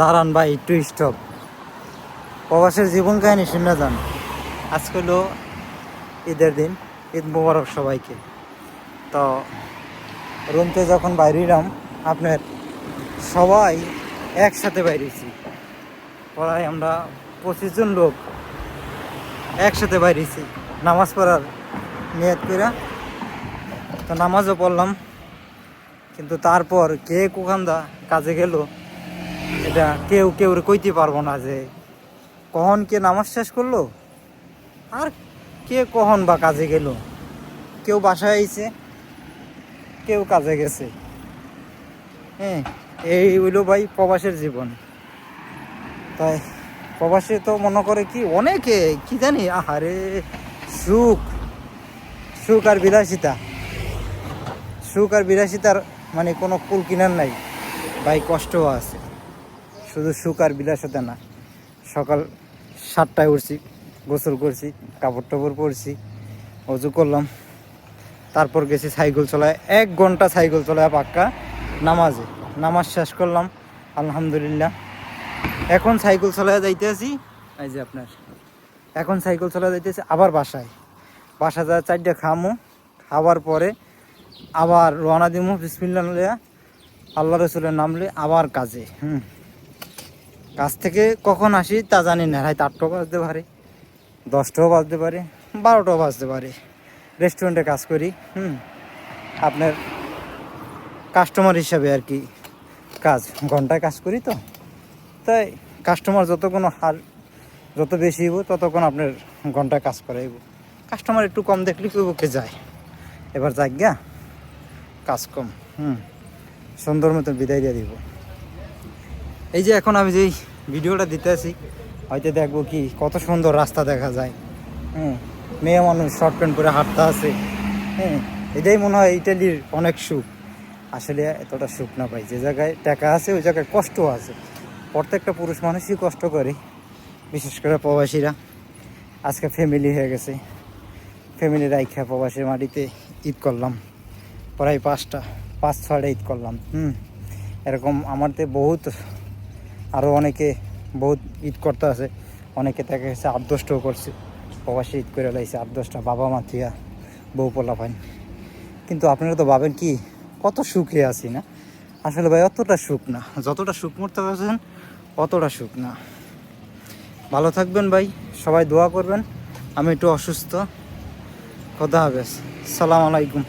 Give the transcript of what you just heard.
দাঁড়ান ভাই, একটু স্টপ প্রবাসের জীবন কাহিনী শুনে যান। আজকে হলো ঈদের দিন, ঈদ মোবারক সবাইকে। তো রুমতে যখন বাইরিলাম আপনার সবাই একসাথে বাইরেছি পড়ায় আমরা পঁচিশ জন লোক একসাথে বাইরেছি নামাজ পড়ার নিয়ত করে তো নামাজও পড়লাম। কিন্তু তারপর কে কোখান্দা কাজে গেল এটা কেউ কেউ কইতে পারব না যে কখন কে নামাজ শেষ করল? আর কে কখন বা কাজে গেল? কেউ বাসায় আইছে, কেউ কাজে গেছে। হ্যাঁ এই হইল ভাই প্রবাসের জীবন। তাই প্রবাসে তো মনে করে কি অনেকে, কি জানি? আহারে, সুখ। সুখ আর বিলাসিতা। সুখ আর বিলাসিতার মানে কোনো কুল কিনার নাই। ভাই কষ্টও আছে। শুধু সুখ আর বিলাসিতা না, সকাল সাতটায় উঠছি, গোসল করছি, কাপড় টাপড় পরছি, অজু করলাম, তারপর গেছি সাইকেল চলায়, এক ঘণ্টা সাইকেল চলায় পাক্কা নামাজে, নামাজ শেষ করলাম, আলহামদুলিল্লাহ। এখন সাইকেল চলায় যাইতে আছি, এই যে আপনার, এখন সাইকেল চলায় যাইতেছি আবার বাসায়। বাসা যা চারটে খামো, খাওয়ার পরে আবার রওনা দিমু বিসমিল্লা আল্লাহ রসুলের নামলে আবার কাজে, হুম। কাজ থেকে কখন আসি তা জানি না। হয়তো আটটাও বাজতে পারে, দশটাও বাজতে পারে, বারোটাও বাজতে পারে। রেস্টুরেন্টে কাজ করি, হুম। আপনার কাস্টমার হিসাবে আর কি কাজ, ঘন্টায় কাজ করি তো। তাই কাস্টমার যতক্ষণ হার যত বেশি হইব ততক্ষণ আপনার ঘন্টায় কাজ করাইব কাস্টমার একটু কম দেখলে কেউ যায়। এবার যাক গা কাজ কম, হুম। সুন্দর মতো বিদায় দিয়ে দিব। এই যে এখন আমি যেই ভিডিওটা দিতে আছি, হয়তো দেখব কি, কত সুন্দর রাস্তা দেখা যায়। হ্যাঁ মেয়ে মানুষ শর্ট প্যান্ট পরে হাঁটতে আছে হ্যাঁ এটাই মনে হয় ইটালির অনেক সুখ। আসলে এতটা সুখ না পাই যে জায়গায় টাকা আছে, ওই জায়গায় কষ্ট আছে। প্রত্যেকটা পুরুষ মানুষই কষ্ট করে, বিশেষ করে প্রবাসীরা। আজকে ফ্যামিলি হয়ে গেছে। ফ্যামিলি রাইখা প্রবাসীর মাটিতে ঈদ করলাম। প্রায় পাঁচটা পাঁচ ছয়টা ঈদ করলাম। হুম, এরকম আমারতে বহুত আরও অনেকে বহুত ঈদ করতে আছে। অনেকে দেখা গেছে আট দশটাও করছে। প্রবাসী ঈদ করে লাইছে আট দশটা বাবা মা থিয়া বউ পোলা পান কিন্তু আপনারা তো ভাবেন কি, কত সুখে আছি না? আসলে ভাই, অতটা সুখ না। যতটা সুখ মরতে পারছেন অতটা সুখ না। ভালো থাকবেন ভাই, সবাই দোয়া করবেন। আমি একটু অসুস্থ। খোদা হাফেজ। সালাম আলাইকুম।